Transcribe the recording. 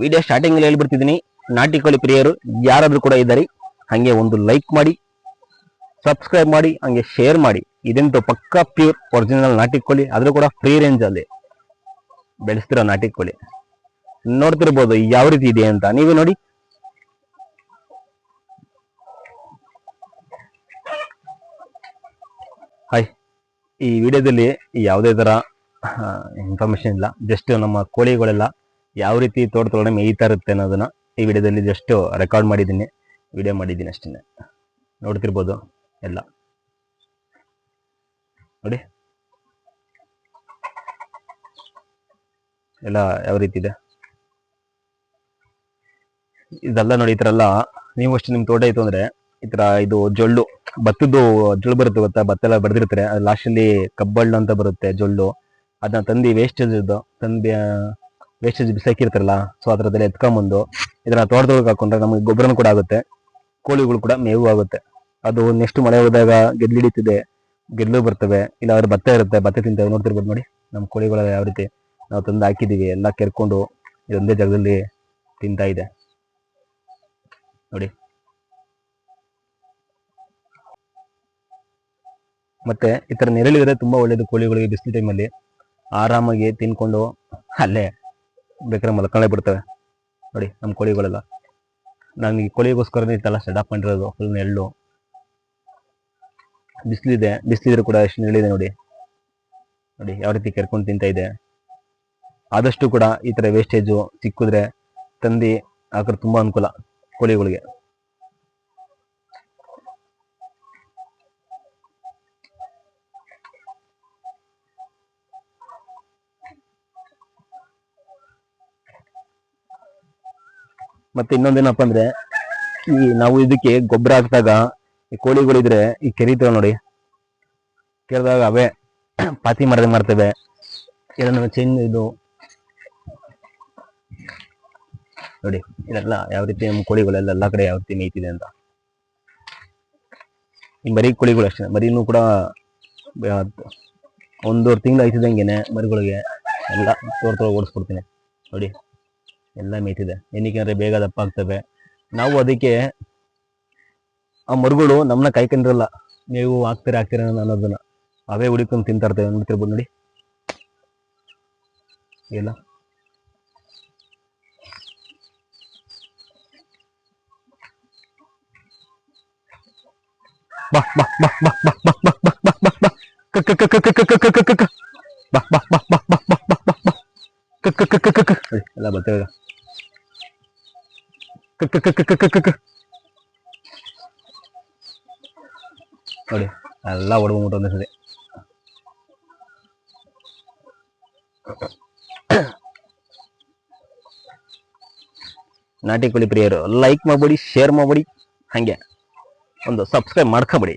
Video starting ಅಲ್ಲಿ ಹೇಳ್ಬಿಡ್ತಿದ್ದೀನಿ. ನಾಟಿ ಕೋಳಿ ಪ್ರಿಯರು, ಯಾರಾದ್ರೂ ಕೂಡ ಇದ್ದಾರೆ, ಹಂಗೆ ಒಂದು ಲೈಕ್ ಮಾಡಿ ಸಬ್ಸ್ಕ್ರೈಬ್ ಮಾಡಿ, ಹಂಗೆ ಶೇರ್ ಮಾಡಿ. ಇದಂತೂ ಪಕ್ಕಾ ಪ್ಯೂರ್ ಒರಿಜಿನಲ್ ನಾಟಿ ಕೋಳಿ, ಆದ್ರೂ ಕೂಡ ಫ್ರೀ ರೇಂಜ್ ಅಲ್ಲಿ ಬೆಳೆಸ್ತಿರೋ ನಾಟಿ ಕೋಳಿ. ನೋಡ್ತಿರ್ಬೋದು ಯಾವ ರೀತಿ ಇದೆ ಅಂತ. ನೀವೇ ನೋಡಿ. ಹಾಯ್ ಈ ವಿಡಿಯೋದಲ್ಲಿ ಯಾವುದೇ ತರ ಇನ್ಫಾರ್ಮೇಶನ್ ಇಲ್ಲ. ಜಸ್ಟ್ ನಮ್ಮ ಕೋಳಿಗಳೆಲ್ಲ ಯಾವ ರೀತಿ ತೋಟ ತೊಗೊಂಡು ಮೇಯ್ತಾ ಇರುತ್ತೆ ಅನ್ನೋದನ್ನ ಈ ವಿಡಿಯೋದಲ್ಲಿ ಜಸ್ಟ್ ರೆಕಾರ್ಡ್ ಮಾಡಿದ್ದೀನಿ. ವಿಡಿಯೋ ಮಾಡಿದ್ದೀನಿ ಅಷ್ಟೇ ನೋಡ್ತಿರ್ಬೋದು ಎಲ್ಲ. ನೋಡಿ. ಎಲ್ಲ ಯಾವ ರೀತಿ ಇದೆ? ಇದೆಲ್ಲ ನೋಡಿ, ಈ ಥರ ನೀವು ಅಷ್ಟು ನಿಮ್ಮ ತೋಟ ಇತ್ತು ಅಂದ್ರೆ ಈ ತರ ಇದು ಜೊಳ್ಳು, ಭತ್ತದ್ದು ಜೊಳ್ಳು ಬರುತ್ತೆ ಗೊತ್ತಾ? ಭತ್ತ ಎಲ್ಲ ಬೆಳೆದಿರ್ತಾರೆ ಲಾಸ್ಟಲ್ಲಿ ಕಬ್ಬಳ್ಳು ಅಂತ ಬರುತ್ತೆ ಜೊಳ್ಳು. ಅದನ್ನ ತಂದು ವೇಸ್ಟೇಜ್ ಇದ್ದು ತಂದು ವೇಸ್ಟೇಜ್ ಬಿಸಾಕಿರ್ತಾರಲ್ಲ ಸೊ ಅದರದಲ್ಲಿ ಎತ್ಕೊಂಬಂದು ಇದನ್ನ ತೋಟದೊಳಗೆ ಹಾಕೊಂಡ್ರೆ ನಮಗೆ ಗೊಬ್ಬರನೂ ಕೂಡ ಆಗುತ್ತೆ, ಕೋಳಿಗಳು ಕೂಡ ಮೇವು ಆಗುತ್ತೆ. ಅದು ನೆಕ್ಸ್ಟ್ ಮಳೆ ಹೋದಾಗ ಗೆದ್ಲು ಹಿಡಿತಿದೆ, ಗೆದ್ಲು ಬರ್ತವೆ, ಇಲ್ಲ ಅವ್ರ ಭತ್ತ ಇರುತ್ತೆ ಭತ್ತ ತಿಂತವೆ ನೋಡ್ತಿರ್ಬೋದು ನೋಡಿ, ನಮ್ಮ ಕೋಳಿಗಳೆಲ್ಲ ಯಾವ ರೀತಿ ನಾವು ತಂದು ಹಾಕಿದೀವಿ ಎಲ್ಲ ಕೆರ್ಕೊಂಡು ಇದೊಂದೇ ಜಾಗದಲ್ಲಿ ತಿಂತಾ ಇದೆ. ನೋಡಿ. ಮತ್ತೆ ಈ ಥರ ನೆರಳಿದ್ರೆ ತುಂಬಾ ಒಳ್ಳೇದು ಕೋಳಿಗಳಿಗೆ ಬಿಸಿಲು ಟೈಮಲ್ಲಿ ಆರಾಮಾಗಿ ತಿನ್ಕೊಂಡು ಅಲ್ಲೇ ಬೇಕಾದ್ರೆ ಮಲ್ಕೊಂಡೇ ಬಿಡ್ತವೆ. ನೋಡಿ, ನಮ್ಮ ಕೋಳಿಗಳೆಲ್ಲ. ನಾನು ಈ ಕೋಳಿಗೋಸ್ಕರನೇ ಇತ್ತಲ್ಲ ಸೆಟಪ್ ಮಾಡಿರೋದು ಫುಲ್ ನೆರಳು ಬಿಸಿಲಿದೆ, ಬಿಸಿಲಿದ್ರೆ ಕೂಡ ಎಷ್ಟು ನೆರಳಿದೆ ನೋಡಿ. ನೋಡಿ, ಯಾವ ರೀತಿ ಕೆರ್ಕೊಂಡು ತಿಂತಾ ಇದೆ. ಆದಷ್ಟು ಕೂಡ ಈ ಥರ ವೇಸ್ಟೇಜು ಸಿಕ್ಕಿದ್ರೆ ತಂದು ಹಾಕಿದ್ರೆ ತುಂಬಾ ಅನುಕೂಲ ಕೋಳಿಗಳಿಗೆ. ಮತ್ತೆ ಇನ್ನೊಂದೇನಪ್ಪ ಅಂದ್ರೆ, ಈ ನಾವು ಇದಕ್ಕೆ ಗೊಬ್ಬರ ಹಾಕಿದಾಗ ಈ ಕೋಳಿಗಳಿದ್ರೆ ಈ ಕೆರಿತವೆ ನೋಡಿ, ಕೆರೆದಾಗ ಅವೇ ಪಾತಿ ಮಾಡದೆ ಮಾಡ್ತೇವೆ. ಇದನ್ನು ಚೆನ್ನ ಇದು ನೋಡಿ, ಇದೆಲ್ಲ ಯಾವ ರೀತಿ ನಮ್ಮ ಕೋಳಿಗಳೆಲ್ಲ ಎಲ್ಲ ಕಡೆ ಯಾವ ರೀತಿ ಮೇಯ್ತಿದೆ ಅಂತ. ಮರಿ ಕೋಳಿಗಳು ಅಷ್ಟೇ ಮರಿನು ಕೂಡ ಒಂದೂವರೆ ತಿಂಗಳು ಆಯ್ತಿದಂಗೆನೆ ಮರಿಗಳಿಗೆ ಎಲ್ಲ ತೋರ್ ತೋರ್ ಓಡಿಸ್ಕೊಡ್ತೀನಿ. ನೋಡಿ. ಎಲ್ಲ ಮೀಟಿದೆ ಏನಕ್ಕೆ ಬೇಗ ದಪ್ಪ ಆಗ್ತವೆ ನಾವು ಅದಕ್ಕೆ ಆ ಮರುಗಳು ನಮ್ಮನ್ನ ಕಾಯ್ಕೊಂಡಿರಲ್ಲ ನೀವು ಹಾಕ್ತೀರ ಹಾಕ್ತೀರ ಅನ್ನೋದನ್ನ ಅವೇ ಹುಡುಕೊಂಡು ತಿಂತಾ ಇರ್ತೇವೆ ನೋಡ್ತಿರ್ಬೋದು ನೋಡಿ ಇಲ್ಲ ಬಾ ಬಾ ಬಾ ಬಾ ಬಾ ಬಾ ಬಾ ಬಾ ಬಾ ಬಾ ಬಾ ಕ ಕ ಕ ಕ ಕ ಬಾ ಬಾ ಬಾ ಬಾ ಬಾ ಬಾ ಬಾ ಬಾ ಬಾ ಕ ಕ ಕ ಕ ಕ ಕ ನೋಡಿ, ಎಲ್ಲ ಬರ್ತವೆ அப்படி நல்லா உடம்பு மட்டும் வந்துருக்குது ನಾಟಿ ಕೋಳಿ ಪ್ರಿಯರು ಲೈಕ್ ಮಾಡಬೇಡಿ ಶೇರ್ ಮಾಡಬೇಡಿ ಹಾಗೆ ಒಂದು ಸಬ್ಸ್ಕ್ರೈಬ್ ಮಾಡ್ಕೊಬೇಡಿ